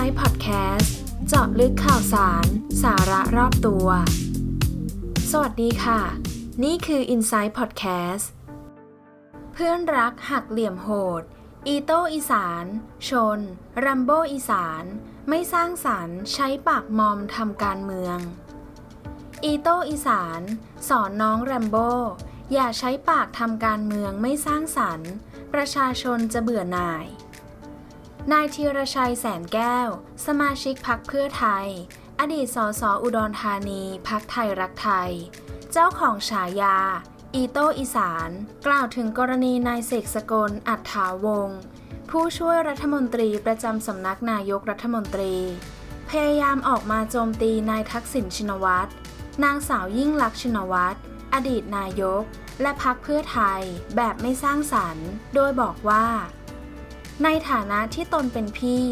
Insight Podcast เจาะลึกข่าวสาร สาระรอบตัว สวัสดีค่ะ นี่คือ Insight Podcast เพื่อนรักหักเหลี่ยมโหด อีโต้อีสาน ชน รัมโบอีสาน ไม่สร้างสรรค์ใช้ปากมอมทำการเมือง อีโต้อีสาน สอนน้องแรมโบ้อย่าใช้ปากทำการเมืองไม่สร้างสรรค์ ประชาชนจะเบื่อหน่าย นายธีรชัยแสนแก้ว สมาชิกพักเพื่อไทย อดีตสสอุดรธานี พักไทยรักไทย เจ้าของฉายา อีโตอีสาน กล่าวถึงกรณีนายเสกสกล อัฏฐาวงศ์ผู้ช่วยรัฐมนตรีประจำสำนักนายกรัฐมนตรี พยายามออกมาโจมตีนายทักษิณชินวัตร นางสาวยิ่งลักษณ์ชินวัตร อดีตนายก และพักเพื่อไทย แบบไม่สร้างสรรค์ โดยบอกว่า ในฐานะที่ตนเป็นพี่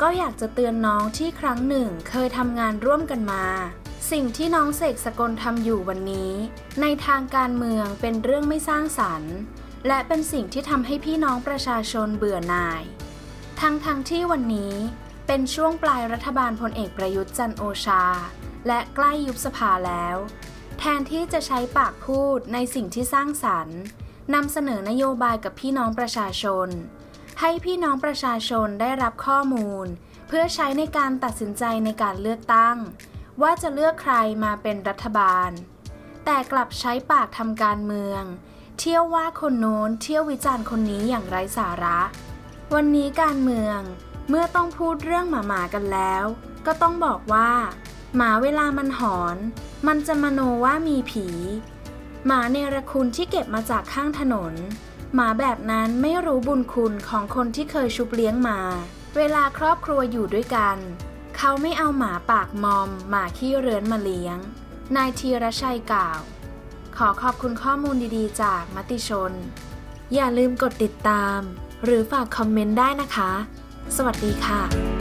ก็อยากจะเตือนน้องที่ครั้งหนึ่งเคยทำงานร่วมกันมา สิ่งที่น้องเสกสกลทำอยู่วันนี้ ในทางการเมืองเป็นเรื่องไม่สร้างสรรค์ และเป็นสิ่งที่ทำให้พี่น้องประชาชนเบื่อหน่าย ทั้งทงที่วันนี้เป็นช่วงปลายรัฐบาลพลเอกประยุทธ์จันโอชา และใกล้ยุบสภาแล้ว แทนที่จะใช้ปากพูดในสิ่งที่สร้างสรรค์นำเสนอนโยบายกับพี่น้องประชาชน ให้พี่น้องประชาชนได้รับข้อมูล เพื่อใช้ในการตัดสินใจในการเลือกตั้ง ว่าจะเลือกใครมาเป็นรัฐบาล แต่กลับใช้ปากทำการเมือง เที่ยวว่าคนโน้นเที่ยววิจารณ์คนนี้อย่างไร้สาระ วันนี้การเมืองเมื่อต้องพูดเรื่องหมาหมากันแล้ว ก็ต้องบอกว่า หมาเวลามันหอน มันจะมโนว่ามีผี หมาเนรคุณที่เก็บมาจากข้างถนน หมาแบบนั้นไม่รู้บุญคุณของคนที่เคยชุบเลี้ยงมา เวลาครอบครัวอยู่ด้วยกัน เขาไม่เอาหมาปากมอม หมาขี้เรือนมาเลี้ยง นายธีรชัยกล่าว ขอขอบคุณข้อมูลดีๆ จากมติชน อย่าลืมกดติดตาม หรือฝากคอมเมนต์ได้นะคะ สวัสดีค่ะ